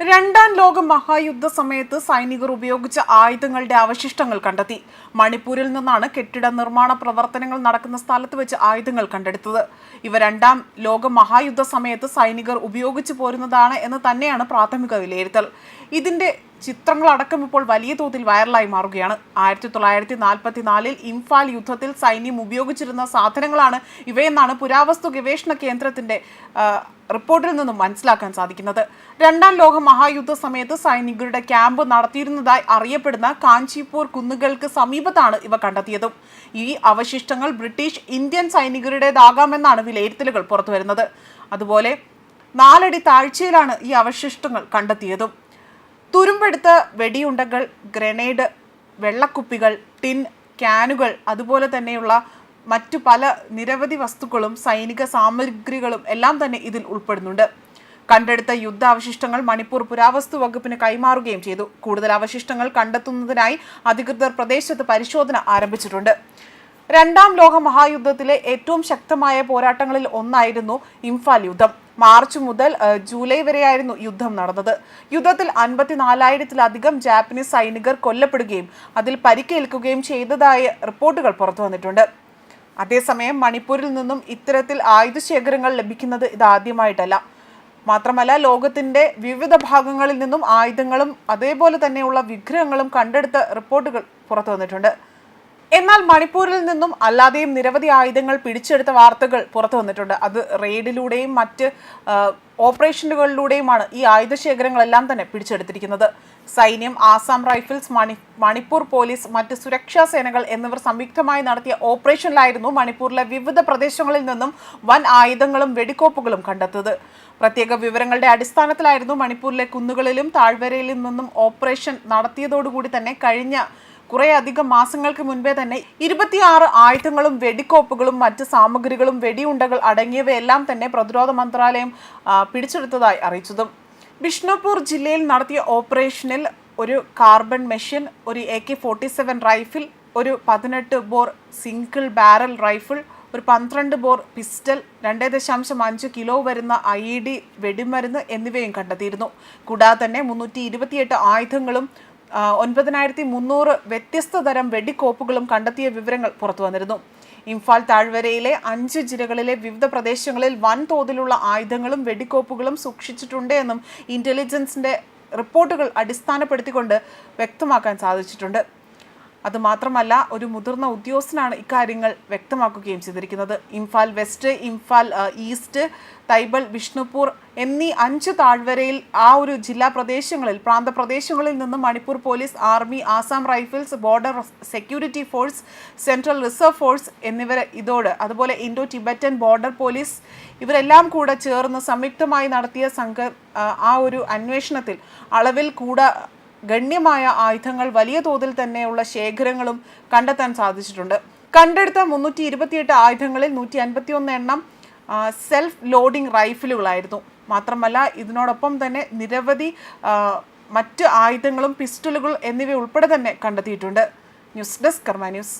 രണ്ടാം ലോക മഹായുദ്ധ സമയത്ത് സൈനികർ ഉപയോഗിച്ച ആയുധങ്ങളുടെ അവശിഷ്ടങ്ങൾ കണ്ടെത്തി. മണിപ്പൂരിൽ നിന്നാണ് കെട്ടിട നിർമ്മാണ പ്രവർത്തനങ്ങൾ നടക്കുന്ന സ്ഥലത്ത് വെച്ച് ആയുധങ്ങൾ കണ്ടെടുത്തത്. ഇവ രണ്ടാം ലോക മഹായുദ്ധ സമയത്ത് സൈനികർ ഉപയോഗിച്ചു പോരുന്നതാണ് എന്ന് തന്നെയാണ് പ്രാഥമിക വിലയിരുത്തൽ. ഇതിന്റെ ചിത്രങ്ങളടക്കം ഇപ്പോൾ വലിയ തോതിൽ വൈറലായി മാറുകയാണ്. ആയിരത്തി തൊള്ളായിരത്തി നാൽപ്പത്തി നാലിൽ ഇംഫാൽ യുദ്ധത്തിൽ സൈന്യം ഉപയോഗിച്ചിരുന്ന സാധനങ്ങളാണ് ഇവയെന്നാണ് പുരാവസ്തു ഗവേഷണ കേന്ദ്രത്തിന്റെ റിപ്പോർട്ടിൽ നിന്നും മനസ്സിലാക്കാൻ സാധിക്കുന്നത്. രണ്ടാം ലോക മഹായുദ്ധ സമയത്ത് സൈനികരുടെ ക്യാമ്പ് നടത്തിയിരുന്നതായി അറിയപ്പെടുന്ന കാഞ്ചിപൂർ കുന്നുകൾക്ക് സമീപത്താണ് ഇവ കണ്ടെത്തിയതും. ഈ അവശിഷ്ടങ്ങൾ ബ്രിട്ടീഷ് ഇന്ത്യൻ സൈനികരുടേതാകാമെന്നാണ് വിലയിരുത്തലുകൾ പുറത്തുവരുന്നത്. അതുപോലെ നാലടി താഴ്ചയിലാണ് ഈ അവശിഷ്ടങ്ങൾ കണ്ടെത്തിയതും. തുരുമ്പെടുത്ത വെടിയുണ്ടകൾ ഗ്രനേഡ് വെള്ളക്കുപ്പികൾ ടിൻ ക്യാനുകൾ അതുപോലെ തന്നെയുള്ള മറ്റു പല നിരവധി വസ്തുക്കളും സൈനിക സാമഗ്രികളും എല്ലാം തന്നെ ഇതിൽ ഉൾപ്പെടുന്നുണ്ട്. കണ്ടെടുത്ത യുദ്ധാവശിഷ്ടങ്ങൾ മണിപ്പൂർ പുരാവസ്തു വകുപ്പിന് കൈമാറുകയും ചെയ്തു. കൂടുതൽ അവശിഷ്ടങ്ങൾ കണ്ടെത്തുന്നതിനായി അധികൃതർ പ്രദേശത്ത് പരിശോധന ആരംഭിച്ചിട്ടുണ്ട്. രണ്ടാം ലോക മഹായുദ്ധത്തിലെ ഏറ്റവും ശക്തമായ പോരാട്ടങ്ങളിൽ ഒന്നായിരുന്നു ഇംഫാൽ യുദ്ധം. മാർച്ച് മുതൽ ജൂലൈ വരെയായിരുന്നു യുദ്ധം നടന്നത്. യുദ്ധത്തിൽ അൻപത്തിനാലായിരത്തിലധികം ജാപ്പനീസ് സൈനികർ കൊല്ലപ്പെടുകയും അതിൽ പരിക്കേൽക്കുകയും ചെയ്തതായ റിപ്പോർട്ടുകൾ പുറത്തു വന്നിട്ടുണ്ട്. അതേസമയം മണിപ്പൂരിൽ നിന്നും ഇത്തരത്തിൽ ആയുധശേഖരങ്ങൾ ലഭിക്കുന്നത് ഇതാദ്യമായിട്ടല്ല മാത്രമല്ല ലോകത്തിന്റെ വിവിധ ഭാഗങ്ങളിൽ നിന്നും ആയുധങ്ങളും അതേപോലെ തന്നെയുള്ള വിഗ്രഹങ്ങളും കണ്ടെടുത്ത റിപ്പോർട്ടുകൾ പുറത്തു വന്നിട്ടുണ്ട്. എന്നാൽ മണിപ്പൂരിൽ നിന്നും അല്ലാതെയും നിരവധി ആയുധങ്ങൾ പിടിച്ചെടുത്ത വാർത്തകൾ പുറത്തു വന്നിട്ടുണ്ട്. അത് റെയ്ഡിലൂടെയും മറ്റ് ഓപ്പറേഷനുകളിലൂടെയുമാണ് ഈ ആയുധ ശേഖരങ്ങളെല്ലാം തന്നെ പിടിച്ചെടുത്തിരിക്കുന്നത്. സൈന്യം ആസാം റൈഫിൾസ് മണി മണിപ്പൂർ പോലീസ് മറ്റ് സുരക്ഷാ സേനകൾ എന്നിവർ സംയുക്തമായി നടത്തിയ ഓപ്പറേഷനിലായിരുന്നു മണിപ്പൂരിലെ വിവിധ പ്രദേശങ്ങളിൽ നിന്നും വൻ ആയുധങ്ങളും വെടിക്കോപ്പുകളും കണ്ടെത്തത് പ്രത്യേക വിവരങ്ങളുടെ അടിസ്ഥാനത്തിലായിരുന്നു മണിപ്പൂരിലെ കുന്നുകളിലും താഴ്വരയിലും നിന്നും ഓപ്പറേഷൻ നടത്തിയതോടുകൂടി തന്നെ കഴിഞ്ഞ കുറേ അധികം മാസങ്ങൾക്ക് മുൻപേ തന്നെ ഇരുപത്തിയാറ് ആയുധങ്ങളും വെടിക്കോപ്പുകളും മറ്റ് സാമഗ്രികളും വെടിയുണ്ടകൾ അടങ്ങിയവയെല്ലാം തന്നെ പ്രതിരോധ മന്ത്രാലയം പിടിച്ചെടുത്തതായി അറിയിച്ചതും. ബിഷ്ണുപൂർ ജില്ലയിൽ നടത്തിയ ഓപ്പറേഷനിൽ ഒരു കാർബൺ മെഷീൻ ഒരു A K forty seven rifle ഒരു പതിനെട്ട് ബോർ സിംഗിൾ ബാരൽ റൈഫിൾ ഒരു പന്ത്രണ്ട് ബോർ പിസ്റ്റൽ രണ്ട് ദശാംശം അഞ്ച് കിലോ വരുന്ന ഐ ഇ ഡി വെടിമരുന്ന് എന്നിവയും കണ്ടെത്തിയിരുന്നു. കൂടാതെ തന്നെ മുന്നൂറ്റി ഇരുപത്തിയെട്ട് ആയുധങ്ങളും ഒൻപതിനായിരത്തി മുന്നൂറ് വ്യത്യസ്ത തരം വെടിക്കോപ്പുകളും കണ്ടെത്തിയ വിവരങ്ങൾ പുറത്തു വന്നിരുന്നു. ഇംഫാൽ താഴ്വരയിലെ അഞ്ച് ജില്ലകളിലെ വിവിധ പ്രദേശങ്ങളിൽ വൻതോതിലുള്ള ആയുധങ്ങളും വെടിക്കോപ്പുകളും സൂക്ഷിച്ചിട്ടുണ്ട് എന്നും ഇന്റലിജൻസിന്റെ റിപ്പോർട്ടുകൾ അടിസ്ഥാനപ്പെടുത്തിക്കൊണ്ട് വ്യക്തമാക്കാൻ സാധിച്ചിട്ടുണ്ട്. അതുമാത്രമല്ല ഒരു മുതിർന്ന ഉദ്യോഗസ്ഥനാണ് ഇക്കാര്യങ്ങൾ വ്യക്തമാക്കുകയും ചെയ്തിരിക്കുന്നത്. ഇംഫാൽ വെസ്റ്റ് ഇംഫാൽ ഈസ്റ്റ് തൈബൽ വിഷ്ണുപൂർ എന്നീ അഞ്ച് താഴ്വരയിൽ ആ ഒരു ജില്ലാ പ്രദേശങ്ങളിൽ പ്രാന്തപ്രദേശങ്ങളിൽ നിന്നും Manipur police army Assam rifles border security force central reserve force എന്നിവർ ഇതോട് അതുപോലെ ഇൻഡോ ടിബറ്റൻ ബോർഡർ പോലീസ് ഇവരെല്ലാം കൂടെ ചേർന്ന് സംയുക്തമായി നടത്തിയ സംഘ ആ, ഒരു അന്വേഷണത്തിൽ അളവിൽ കൂടെ ഗണ്യമായ ആയുധങ്ങൾ വലിയ തോതിൽ തന്നെയുള്ള ശേഖരങ്ങളും കണ്ടെത്താൻ സാധിച്ചിട്ടുണ്ട്. കണ്ടെടുത്ത മുന്നൂറ്റി ഇരുപത്തിയെട്ട് ആയുധങ്ങളിൽ നൂറ്റി അൻപത്തി ഒന്ന് എണ്ണം സെൽഫ് ലോഡിംഗ് റൈഫിലുകളായിരുന്നു മാത്രമല്ല ഇതിനോടൊപ്പം തന്നെ നിരവധി മറ്റ് ആയുധങ്ങളും പിസ്റ്റലുകൾ എന്നിവ ഉൾപ്പെടെ തന്നെ കണ്ടെത്തിയിട്ടുണ്ട്. News desk Karma news.